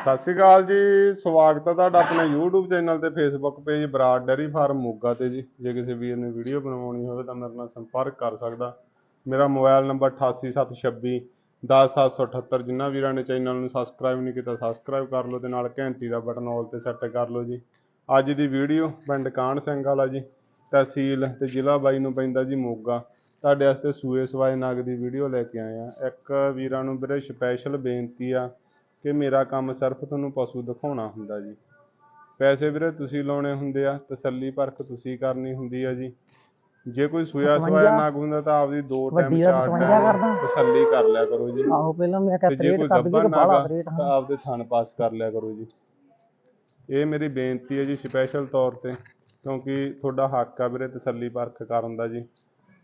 ਸਤਿ ਸ਼੍ਰੀ ਅਕਾਲ ਜੀ, ਸਵਾਗਤ ਹੈ ਤੁਹਾਡਾ ਆਪਣੇ YouTube ਚੈਨਲ ਤੇ Facebook page Brar dairy farm Moga ਤੇ ਜੀ। ਜੇ ਕਿਸੇ ਵੀਰ ਨੇ ਵੀਡੀਓ ਬਣਾਉਣੀ ਹੋਵੇ ਤਾਂ ਮੇਰੇ ਨਾਲ ਸੰਪਰਕ ਕਰ ਸਕਦਾ। ਮੇਰਾ ਮੋਬਾਈਲ ਨੰਬਰ 88726 10778 ਜਿਨ੍ਹਾਂ ਵੀਰਾਂ ਨੇ ਚੈਨਲ ਨੂੰ ਸਬਸਕ੍ਰਾਈਬ ਨਹੀਂ ਕੀਤਾ ਸਬਸਕ੍ਰਾਈਬ ਕਰ ਲਓ ਤੇ ਨਾਲ ਘੰਟੀ ਦਾ ਬਟਨ ਆਲ ਤੇ ਸੈੱਟ ਕਰ ਲਓ ਜੀ। ਅੱਜ ਦੀ ਵੀਡੀਓ ਪਿੰਡ ਕਾਹਨ ਸਿੰਘ ਵਾਲਾ ਜੀ, ਤਹਿਸੀਲ ਤੇ ਜ਼ਿਲ੍ਹਾ ਬਾਈ ਨੂੰ ਪੈਂਦਾ ਜੀ ਮੋਗਾ। ਤੁਹਾਡੇ ਵਾਸਤੇ ਸੂਏ ਸਵਾਏ ਨਾਗ ਦੀ ਵੀਡੀਓ ਲੈ ਕੇ ਆਏ ਆ ਇੱਕ ਵੀਰਾਂ ਨੂੰ ਵੀਰੇ ਸਪੈਸ਼ਲ ਬੇਨਤੀ ਆ ਕਿ ਮੇਰਾ ਕੰਮ ਸਿਰਫ ਤੁਹਾਨੂੰ ਪਸ਼ੂ ਦਿਖਾਉਣਾ ਹੁੰਦਾ ਜੀ। ਪੈਸੇ ਵੀਰੇ ਤੁਸੀਂ ਲਾਉਣੇ ਹੁੰਦੇ ਆ ਤਸੱਲੀ ਪਰਖ ਤੁਸੀਂ ਕਰਨੀ ਹੁੰਦੀ ਆ ਜੀ। ਜੇ ਕੋਈ ਸੂਆ ਸਵਾਇਆ ਨਗ ਹੁੰਦਾ ਤਾਂ ਆਪਦੀ ਦੋ ਟਾਈਮ ਚਾਰ 57 ਟਾਈਮ ਕਰਦਾ। ਤਸੱਲੀ ਕਰ ਲਿਆ ਕਰੋ ਜੀ। ਆਹੋ ਪਹਿਲਾਂ ਮੈਂ ਕਿਹਾ ਜੇ ਕੋਈ ਗੱਬਾ ਰੇਟ ਤਾਂ ਆਪਦੇ ਥਣ ਪਾਸ ਕਰ ਲਿਆ ਕਰੋ ਜੀ। ਇਹ ਮੇਰੀ ਬੇਨਤੀ ਹੈ ਜੀ ਸਪੈਸ਼ਲ ਤੌਰ ਤੇ ਕਿਉਂਕਿ ਤੁਹਾਡਾ ਹੱਕ ਆ ਵੀਰੇ ਤਸੱਲੀ ਪਰਖ ਕਰਨ ਦਾ ਜੀ।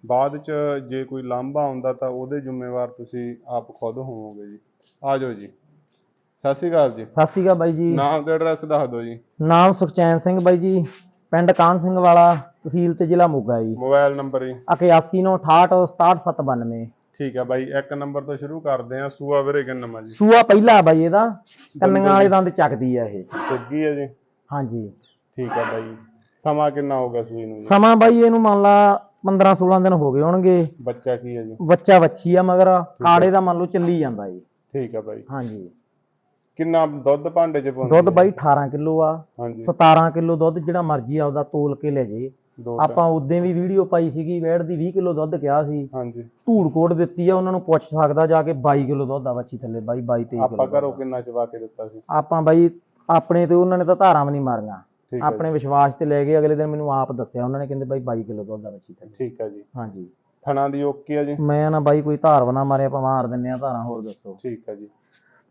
ਬਾਅਦ ਚ ਜੇ ਕੋਈ ਲਾਂਭਾ ਆਉਂਦਾ ਤਾਂ ਉਹਦੇ ਜ਼ਿੰਮੇਵਾਰ ਤੁਸੀਂ ਆਪ ਖੁਦ ਹੋਵੋਗੇ ਜੀ। ਆ ਜਾਓ ਜੀ। ਸਤਿ ਸ਼੍ਰੀ ਅਕਾਲ ਜੀ। ਸਤਿ ਸ਼੍ਰੀ ਅਕਾਲ ਬਾਈ ਜੀ। ਨਾਮ ਤੇ ਐਡਰੈਸ ਦੱਸ ਦਿਓ ਜੀ। ਨਾਮ ਸੁਖਚੈਨ ਸਿੰਘ ਬਾਈ ਜੀ ਪਿੰਡ ਕਾਨ ਸਿੰਘ ਵਾਲਾ ਤਹਿਸੀਲ ਤੇ ਜ਼ਿਲ੍ਹਾ ਮੋਗਾ ਜੀ। ਮੋਬਾਈਲ ਨੰਬਰ ਜੀ। 8168679792 ਠੀਕ ਹੈ ਬਾਈ ਇੱਕ ਨੰਬਰ ਤੋਂ ਸ਼ੁਰੂ ਕਰਦੇ ਆ ਸੂਆ ਵੀਰੇ ਕਿੰਨਾ ਜੀ? ਸੂਆ ਪਹਿਲਾ ਬਾਈ ਇਹਦਾ ਕੰਨੀਆਂ ਵਾਲੇ ਦੰਦ ਚੱਕਦੀ ਆ ਇਹ। ਸੱਗੀ ਹੈ ਜੀ। ਹਾਂਜੀ। ਠੀਕ ਹੈ ਬਾਈ ਸਮਾਂ ਕਿੰਨਾ ਹੋ ਗਿਆ ਸੂਈ ਨੂੰ ਜੀ? ਸਮਾਂ ਬਾਈ ਇਹਨੂੰ ਮੰਨ ਲਾ 15 16 ਦਿਨ ਹੋ ਗਏ ਹੋਣਗੇ। ਬੱਚਾ ਕੀ ਹੈ ਜੀ? ਬੱਚਾ ਵੱਛੀ ਆ ਮਗਰ ਕਾੜੇ ਦਾ ਮੰਨ ਲਓ ਚੱਲੀ ਜਾਂਦਾ ਜੀ। ਠੀਕ ਹੈ ਬਾਈ। ਹਾਂਜੀ। ਕਿੰਨਾ ਦੁੱਧ ਭਾਂਡੇ ਚ ਪਾਉਂਦੇ ਦੁੱਧ ਬਾਈ 18 ਕਿਲੋ ਆ ਹਾਂਜੀ। 17 ਕਿਲੋ ਦੁੱਧ ਜਿਹੜਾ ਮਰਜ਼ੀ ਆਪਦਾ ਤੋਲ ਕੇ ਲੈ ਜੇ ਦੋ ਆਪਾਂ ਉਦੋਂ ਵੀ ਵੀਡੀਓ ਪਾਈ ਸੀਗੀ ਵੈੜ ਦੀ 20 ਕਿਲੋ ਦੁੱਧ ਕਿਹਾ ਸੀ। ਹਾਂਜੀ। ਧੂੜ ਕੋਟ ਦਿੱਤੀ ਆ ਉਹਨਾਂ ਨੂੰ ਪੁੱਛ ਸਕਦਾ ਜਾ ਕੇ 22 ਕਿਲੋ ਦੁੱਧ ਆ ਬੱਚੀ ਥੱਲੇ ਬਾਈ 22 23 ਆਪਾਂ ਕਿਲੋ ਘਰੋਂ ਕਿੰਨਾ ਚਵਾ ਕੇ ਦਿੱਤਾ ਸੀ? ਆਪਾਂ ਬਾਈ ਆਪਣੇ ਤੇ ਉਹਨਾਂ ਨੇ ਤਾਂ ਧਾਰਾਂ ਵੀ ਨਹੀਂ ਮਾਰੀਆਂ। ਠੀਕ ਹੈ ਆਪਣੇ ਵਿਸ਼ਵਾਸ ਤੇ ਲੈ ਗਏ ਅਗਲੇ ਦਿਨ ਮੈਨੂੰ ਆਪ ਦੱਸਿਆ ਉਹਨਾਂ ਨੇ ਕਹਿੰਦੇ ਬਾਈ 22 ਕਿਲੋ ਦੁੱਧ ਆ ਬੱਚੀ ਥੱਲੇ। ਠੀਕ ਹੈ ਜੀ। ਹਾਂਜੀ। ਥਣਾ ਦੀ ਓਕੇ ਹੈ ਜੀ? ਮੈਂ ਨਾ ਬਾਈ ਕੋਈ ਧਾਰ ਬਣਾ ਮਾਰਿਆ ਆਪਾਂ ਮਾਰ ਦਿੰਨੇ ਆ ਧਾਰਾਂ ਹੋਰ ਦੱਸੋ। ਠੀਕ ਹੈ ਜੀ।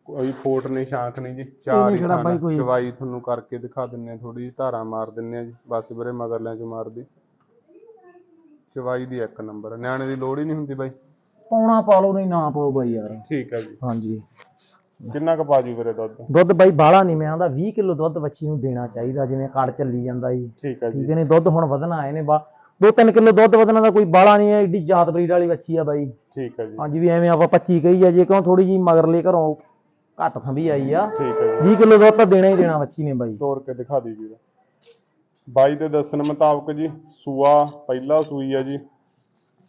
ਕੋਈ ਫੋਟ ਨਹੀਂ ਸ਼ਾਂਖ ਨਹੀਂ ਜੀ। ਚਾਰ ਹੀ ਬਾਈ ਕੋਈ। ਚਵਾਈ ਤੁਹਾਨੂੰ ਕਰਕੇ ਦਿਖਾ ਦਿੰਨੇ ਆ ਥੋੜੀ ਜਿਹੀ ਧਾਰਾਂ ਮਾਰ ਦਿੰਨੇ ਆ ਜੀ। ਬਸ ਵੀਰੇ ਮਗਰਲਿਆਂ ਚ ਮਾਰਦੀ। ਚਵਾਈ ਦੀ ਇੱਕ ਨੰਬਰ ਨਿਆਣੇ ਦੀ ਲੋੜ ਹੀ ਨਹੀਂ ਹੁੰਦੀ ਬਾਈ। ਪੌਣਾ ਪਾ ਲਓ ਨਹੀਂ ਨਾ ਪਾਓ ਬਾਈ ਯਾਰ। ਠੀਕ ਹੈ ਜੀ। ਹਾਂਜੀ। ਕਿੰਨਾ ਕੁ ਪਾਜੂ ਵੀਰੇ ਦੁੱਧ? ਦੁੱਧ ਬਾਈ ਬਾਹਲਾ ਨਹੀਂ ਮੈਂ ਆਂਦਾ 20 ਕਿਲੋ ਦੁੱਧ ਬੱਚੀ ਨੂੰ ਦੇਣਾ ਚਾਹੀਦਾ ਜਿਵੇਂ ਕੜ ਚੱਲੀ ਜਾਂਦਾ ਜੀ। ਠੀਕ ਹੈ ਜੀ। ਠੀਕ ਨੇ ਦੁੱਧ ਹੁਣ ਵਧਣਾ ਆਏ ਨੇ ਬਾ 2-3 ਕਿਲੋ ਦੁੱਧ ਵਧਣਾ ਦਾ ਕੋਈ ਬਾਲਾ ਨਹੀਂ ਹੈ ਏਡੀ ਜਾਤ ਬਰੀਡ ਵਾਲੀ ਬੱਚੀ ਆ ਬਾਈ। ਠੀਕ ਹੈ ਜੀ। ਹਾਂਜੀ ਵੀ ਐਵੇਂ ਆਪਾਂ 25 ਕਹੀ ਆ ਜੇ ਕਿਉਂ ਥੋੜੀ ਜੀ ਮਗਰਲੇ ਘਰੋਂ ਘੱਟ ਸੰਭੀ ਆਈ ਆ। ਠੀਕ ਹੈ ਜੀ। 20 ਕਿਲੋ ਦੁੱਧ ਤਾਂ ਦੇਣਾ ਹੀ ਦੇਣਾ ਬੱਚੀ ਨੇ ਬਾਈ। ਤੋੜ ਕੇ ਦਿਖਾ ਦੀ ਵੀਰ। ਬਾਈ ਦੇ ਦੱਸਣ ਮੁਤਾਬਕ ਜੀ ਸੂਆ ਪਹਿਲਾ ਸੂਈ ਆ ਜੀ।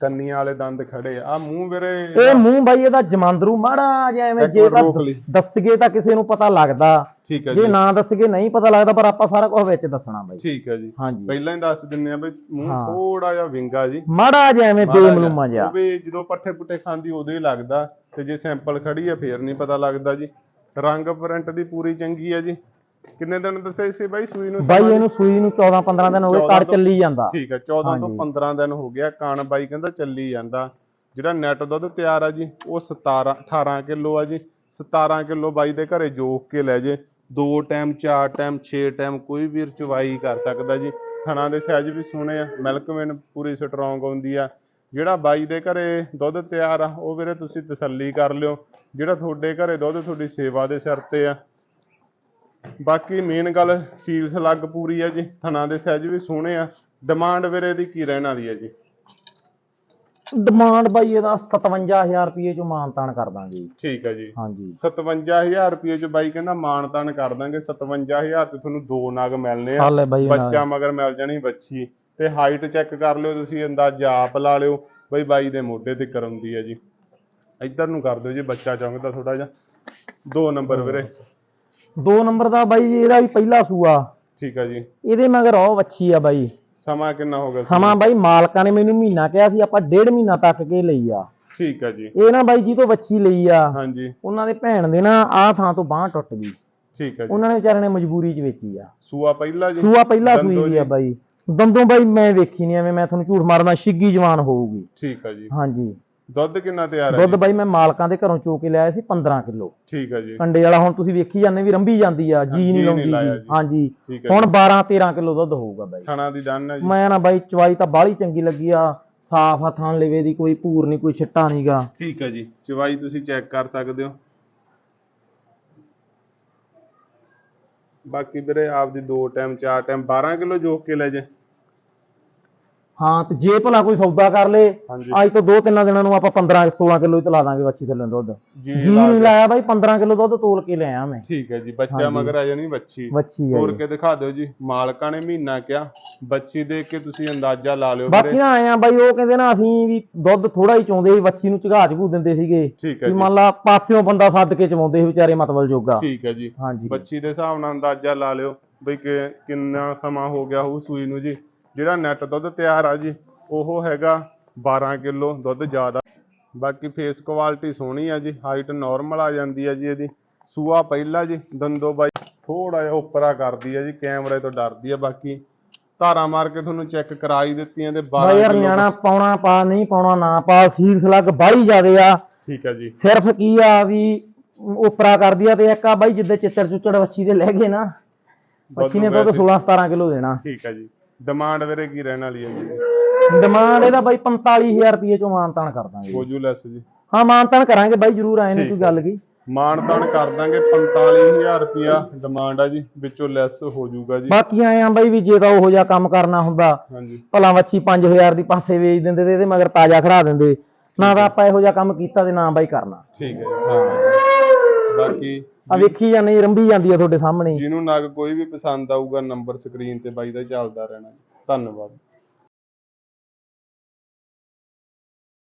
ਕੰਨੀਆਂ ਵਾਲੇ ਦੰਦ ਖੜੇ ਆ। ਮੂੰਹ ਵੀਰੇ ਇਹ ਮੂੰਹ ਬਾਈ ਇਹਦਾ ਜਮਾਂਦਰੂ ਮਾੜਾ ਜਿਹਾ ਐਵੇਂ ਜੇ ਤਾਂ। ਦੱਸਗੇ ਤਾਂ ਕਿਸੇ ਨੂੰ ਪਤਾ ਲੱਗਦਾ। ਠੀਕ ਹੈ ਜੇ ਜੀ। ਨਾ ਦੱਸਗੇ ਨਹੀਂ ਪਤਾ ਲੱਗਦਾ ਪਰ ਆਪਾਂ ਸਾਰਾ ਕੁਝ ਵਿੱਚ ਦੱਸਣਾ ਬਾਈ। ਠੀਕ ਹੈ ਜੀ। ਹਾਂਜੀ। ਪਹਿਲਾਂ ਹੀ ਦੱਸ ਦਿੰਨੇ ਆ ਬਈ ਮੂੰਹ। ਥੋੜਾ ਜਿਹਾ ਵਿੰਗਾ ਜੀ। ਮਾੜਾ ਜਿਹਾ ਐਵੇਂ। ਬੇਮਲੂਮਾ ਜਿਹਾ। ਉਹ ਵੀ ਜਦੋਂ ਪੱਠੇ ਪੁੱਠੇ ਖਾਂਦੀ ਉਦੋਂ ਹੀ ਲੱਗਦਾ। ਤੇ ਜੇ ਸੈਂਪਲ ਖੜੀ ਆ ਫੇਰ ਨਹੀਂ ਪਤਾ ਲੱਗਦਾ ਜੀ। ਰੰਗ ਪ੍ਰਿੰਟ ਦੀ ਪੂਰੀ ਚੰਗੀ ਆ ਜੀ। ਕਿੰਨੇ ਦਿਨ ਦੱਸੇ ਸੀ ਬਾਈ ਸੂਈ ਨੂੰ ਬਾਈ? ਇਹਨੂੰ ਸੂਈ ਨੂੰ 14-15 ਦਿਨ ਹੋ ਗਏ 14 ਕੜ ਚੱਲੀ ਜਾਂਦਾ। ਠੀਕ ਹੈ 14 ਤੋਂ ਹਾਂਜੀ। 15 ਦਿਨ ਹੋ ਗਿਆ ਕਾਣ ਬਾਈ ਕਹਿੰਦਾ ਚੱਲੀ ਜਾਂਦਾ। ਜਿਹੜਾ ਨੈਟ ਦੁੱਧ ਤਿਆਰ ਆ ਜੀ ਉਹ 17 18 ਕਿਲੋ ਆ ਜੀ। 17 ਕਿਲੋ ਬਾਈ ਦੇ ਘਰੇ ਜੋਕ ਕੇ ਲੈ ਜੇ। ਦੋ ਟਾਈਮ ਚਾਰ ਟਾਈਮ 6 ਟਾਈਮ ਕੋਈ ਵੀ ਚਵਾਈ ਕਰ ਸਕਦਾ ਜੀ। ਥਣਾ ਦੇ ਸਾਈਜ਼ ਵੀ ਸੋਹਣੇ ਆ ਮਿਲਕਮੈਨ ਪੂਰੀ ਸਟਰੋਂਗ ਹੁੰਦੀ ਆ। ਜਿਹੜਾ ਬਾਈ ਦੇ ਘਰੇ ਦੁੱਧ ਤਿਆਰ ਆ ਉਹ ਵੀਰੇ ਤੁਸੀਂ ਤਸੱਲੀ ਕਰ ਲਿਓ। ਜਿਹੜਾ ਤੁਹਾਡੇ ਘਰੇ ਦੁੱਧ ਤੁਹਾਡੀ ਸੇਵਾ ਦੇ ਸਿਰ ਤੇ ਆ। ਬਾਕੀ ਮੇਨ ਗੱਲ ਸੀਲ ਸਲੱਗ ਪੂਰੀ ਆ ਜੀ ਥਣਾ ਦੇ ਸਾਈਜ਼ ਵੀ ਸੋਹਣੇ ਆ। ਡਿਮਾਂਡ ਵੀਰੇ ਦੀ ਕੀ ਰਹਿਣ ਵਾਲੀ ਆ ਜੀ? ਡਿਮਾਂਡ ਬਾਈ ਇਹਦਾ 57000 ਰੁਪਏ ਚੋਂ ਮਾਨਤਾਨ ਕਰ ਦਾਂਗੇ। ਠੀਕ ਹੈ ਜੀ। ਹਾਂਜੀ। 57000 ਰੁਪਏ ਚ ਬਾਈ ਕਹਿੰਦਾ ਮਾਨਤਾਨ ਕਰ ਦਾਂਗੇ 57000 ਚ ਤੁਹਾਨੂੰ ਦੋ ਨਗ ਮਿਲਨੇ ਆ। ਬੱਚਾ ਮਗਰ ਮਿਲ ਜਾਣੀ ਬੱਚੀ। ਤੇ ਹਾਈਟ ਚੈੱਕ ਕਰ ਲਿਓ ਤੁਸੀਂ ਅੰਦਾਜ਼ਾ ਆਪ ਲਾ ਲਿਓ। ਬਈ ਬਾਈ ਦੇ ਮੋਢੇ ਤੇ ਕਰਮਦੀ ਆ ਜੀ। ਇੱਧਰ ਨੂੰ ਕਰ ਦਿਓ ਜੀ ਬੱਚਾ ਚਾਹੁੰਦਾ ਥੋੜਾ ਜਿਹਾ। ਦੋ ਨੰਬਰ ਵੀਰੇ। ਦੋ ਨੰਬਰ ਦਾ ਬਾਈ ਜੀ ਇਹਦਾ ਵੀ ਪਹਿਲਾ ਸੂਆ। ਠੀਕ ਹੈ ਜੀ। ਇਹਦੇ ਮਗਰ ਉਹ ਵੱਛੀ ਆ ਬਾਈ। ਸਮਾਂ ਕਿੰਨਾ ਹੋ ਗਿਆ? ਸਮਾਂ ਬਾਈ ਮਾਲਕਾਂ ਨੇ ਮੈਨੂੰ ਮਹੀਨਾ ਕਿਹਾ ਸੀ ਆਪਾਂ ਡੇਢ ਮਹੀਨਾ ਤੱਕ ਕੇ ਲਈ ਆ। ਠੀਕ ਹੈ ਜੀ। ਇਹ ਨਾ ਬਾਈ ਜੀ ਤੋਂ ਵੱਛੀ ਲਈ ਆ। ਹਾਂਜੀ। ਉਹਨਾਂ ਦੇ ਭੈਣ ਦੇ ਨਾ ਆਹ ਥਾਂ ਤੋਂ ਬਾਹ ਟੁੱਟ ਗਈ। ਠੀਕ ਹੈ ਜੀ। ਉਹਨਾਂ ਨੇ ਵਿਚਾਰੇ ਨੇ ਮਜਬੂਰੀ 'ਚ ਵੇਚੀ ਆ। ਸੂਆ ਪਹਿਲਾ ਜੀ। ਸੂਆ ਪਹਿਲਾ ਸੂਈ ਆ। ਬਾਈ। ਦੰਦੋਂ ਬਾਈ ਮੈਂ ਵੇਖੀ ਨਹੀਂ ਐਵੇਂ ਮੈਂ ਤੁਹਾਨੂੰ ਝੂਠ ਮਾਰਨਾ ਛਿੱਗੀ ਜਵਾਨ ਹੋਊਗੀ। ਠੀਕ ਹੈ ਜੀ। ਹਾਂਜੀ। ਦੁੱਧ ਕਿੰਨਾ ਤਿਆਰ ਹੈ ਦੁੱਧ ਬਾਈ ਮੈਂ ਮਾਲਕਾਂ ਦੇ ਘਰੋਂ ਚੋ ਕੇ ਲਿਆਇਆ ਸੀ 15 ਕਿਲੋ। ਠੀਕ ਹੈ ਜੀ। ਕੰਡੇ ਵਾਲਾ ਹੁਣ ਤੁਸੀਂ ਵੇਖੀ ਜਾਂਦੇ ਵੀ ਰੰਭੀ ਜਾਂਦੀ ਆ ਜੀ ਨਹੀਂ ਲਾਉਂਦੀ। ਹਾਂਜੀ। ਹੁਣ 12 13 ਕਿਲੋ ਦੁੱਧ ਹੋਊਗਾ ਬਾਈ। ਥਣਾ ਦੀ ਦੰਨ ਹੈ ਜੀ। ਮੈਂ ਨਾ ਬਾਈ ਚਵਾਈ ਤਾਂ ਬਾਹਲੀ ਚੰਗੀ ਲੱਗੀ ਆ ਸਾਫ਼ ਆ ਥਾਂ ਲਵੇ ਦੀ ਕੋਈ ਭੂਰ ਨਹੀਂ ਕੋਈ ਛਿੱਟਾ ਨਹੀਂਗਾ ਠੀਕ ਹੈ ਜੀ। ਚਵਾਈ ਤੁਸੀਂ ਚੈੱਕ ਕਰ ਸਕਦੇ ਹੋ। ਬਾਕੀ ਵੀਰੇ ਆਪਦੀ ਦੋ ਟਾਈਮ ਚਾਰ ਟਾਈਮ 12 ਕਿਲੋ ਜੋਖ ਕੇ ਲੈ ਜੇ। ਹਾਂ ਤੇ ਜੇ ਭਲਾ ਕੋਈ ਸੌਦਾ ਕਰ ਲੇ ਹਾਂਜੀ। ਅੱਜ ਤੋਂ ਦੋ ਤਿੰਨ ਦਿਨਾਂ ਨੂੰ ਆਪਾਂ 15 16 ਕਿਲੋ ਹੀ ਤਲਾ ਦਾਂਗੇ ਬੱਚੀ ਥੱਲੇ ਦੁੱਧ। ਜੀ ਜੀ ਨਹੀਂ ਲਾਇਆ ਬਾਈ 15 ਕਿਲੋ ਦੁੱਧ ਤੋਲ ਕੇ ਲਿਆਇਆ ਮੈਂ। ਠੀਕ ਹੈ ਜੀ ਬੱਚਾ। ਮਗਰ ਆ ਜਾਣੀ ਬੱਚੀ। ਬੱਚੀ ਜੀ। ਕੇ ਦਿਖਾ ਦਿਓ ਜੀ ਮਾਲਕਾਂ ਨੇ ਮਹੀਨਾ ਕਿਹਾ ਬੱਚੀ ਦੇਖ ਕੇ ਤੁਸੀਂ ਅੰਦਾਜ਼ਾ ਲਾ ਲਿਓ ਬਾਕੀ ਵੀਰੇ ਨਾ ਆਏ ਆ ਬਾਈ ਉਹ ਕਹਿੰਦੇ ਨਾ ਅਸੀਂ ਵੀ ਦੁੱਧ ਥੋੜਾ ਹੀ ਚੋਂਦੇ ਸੀ ਬੱਚੀ ਨੂੰ ਝਗਾ ਝਗੂ ਦਿੰਦੇ ਸੀਗੇ। ਠੀਕ ਹੈ ਵੀ ਜੀ। ਮੰਨ ਲਾ ਪਾਸਿਓਂ ਬੰਦਾ ਸੱਦ ਕੇ ਚਵਾਉਂਦੇ ਸੀ ਵਿਚਾਰੇ ਮਤਵਲ ਜੋਗਾ। ਠੀਕ ਹੈ ਜੀ। ਹਾਂਜੀ। ਬੱਚੀ ਦੇ ਹਿਸਾਬ ਨਾਲ ਅੰਦਾਜ਼ਾ ਲਾ ਲਿਓ ਬਈ ਕਿ ਕਿੰਨਾ ਸਮਾਂ ਹੋ ਗਿਆ ਹੋਊ ਸੂਈ ਨੂੰ ਜੀ। ਜਿਹੜਾ ਨੈਟ ਦੁੱਧ ਤਿਆਰ ਆ ਜੀ ਉਹ ਹੈਗਾ 12 ਕਿਲੋ ਦੁੱਧ ਜ਼ਿਆਦਾ। ਬਾਕੀ ਫੇਸ ਕੁਆਲਿਟੀ ਸੋਹਣੀ ਆ ਜੀ ਹਾਈਟ ਨਾਰਮਲ ਆ ਜਾਂਦੀ ਆ ਜੀ ਇਹਦੀ। ਸੂਆ ਪਹਿਲਾ ਜੀ ਦੰਦੋ ਬਾਈ। ਥੋੜਾ ਜਿਹਾ ਉੱਪਰਾ ਕਰਦੀ ਆ ਜੀ ਕੈਮਰੇ ਤੋਂ ਡਰਦੀ ਆ ਬਾਕੀ ਧਾਰਾਂ ਮਾਰ ਕੇ ਤੁਹਾਨੂੰ ਚੈੱਕ ਕਰਾ ਹੀ ਦਿੱਤੀਆਂ ਤੇ 12 ਬਾਈ ਯਾਰ ਨਿਆਣਾ ਪਾਉਣਾ ਪਾ ਨਹੀਂ ਪਾਉਣਾ ਨਾ ਪਾ ਸੀਰ ਸਲੱਗ ਬਾਹਲੀ ਜ਼ਿਆਦੇ ਆ। ਠੀਕ ਹੈ ਜੀ। ਸਿਰਫ ਕੀ ਆ ਵੀ ਉਪਰਾ ਕਰਦੀ ਆ ਤੇ ਇੱਕ ਆ ਬਾਈ ਜਿੱਦੇ ਚਿੱਤਰ ਚੁੱਚੜ ਵੱਛੀ ਦੇ ਲੈ ਗਏ ਨਾ। ਵੱਛੀ ਨੇ ਦੁੱਧ ਵੈਸੇ- 16 17 ਕਿਲੋ ਦੇਣਾ। ਠੀਕ ਹੈ ਜੀ। ਡਿਮਾਂਡ ਵੀਰੇ ਕੀ ਰਹਿਣ ਵਾਲੀ ਹੈ ਜੀ? ਡਿਮਾਂਡ ਇਹਦਾ ਬਾਈ 45000 ਰੁਪਏ ਚੋਂ ਮਾਨਤਾਨ ਕਰ ਦਾਂਗੇ ਹੋ ਜੂ ਲੈਸ ਜੀ। ਹਾਂ ਮਾਨਤਾਨ ਕਰਾਂਗੇ ਬਾਈ ਜਰੂਰ ਆਏ ਨੇ ਕੋਈ ਗੱਲ ਕੀ। ਮਾਣ ਤਾਣ ਕਰ ਦਾਂਗੇ 45000 ਰੁਪਿਆ ਡਿਮਾਂਡ ਆ ਜੀ ਵਿੱਚੋਂ ਲੈਸ ਹੋ ਜਾਊਗਾ ਜੀ। ਬਾਕੀ ਆਏ ਆ ਬਾਈ ਵੀ ਜੇ ਤਾਂ ਉਹੋ ਜਿਹਾ ਕੰਮ ਕਰਨਾ ਹੁੰਦਾ ਹਾਂਜੀ। ਭਲਾ ਵੱਛੀ 5000 ਦੀ ਪਾਸੇ ਵੇਚ ਦਿੰਦੇ ਤੇ ਇਹਦੇ ਮਗਰ ਤਾਜ਼ਾ ਖੜਾ ਦਿੰਦੇ ਨਾ ਤਾਂ ਆਪਾਂ ਇਹੋ ਜਿਹਾ ਕੰਮ ਕੀਤਾ ਤੇ ਨਾ ਬਾਈ ਕਰਨਾ। ਠੀਕ ਹੈ ਜੀ ਹਾਂ। ਬਾਕੀ ਆ ਵੇਖੀ ਜਾਂਦੇ ਰੰਬੀ ਜਾਂਦੀ ਆ ਤੁਹਾਡੇ ਸਾਹਮਣੇ ਹੀ। ਜਿਹਨੂੰ ਨਗ ਕੋਈ ਵੀ ਪਸੰਦ ਆਊਗਾ ਨੰਬਰ ਸਕਰੀਨ ਤੇ ਬਾਈ ਦਾ ਚੱਲਦਾ ਰਹਿਣਾ ਜੀ। ਧੰਨਵਾਦ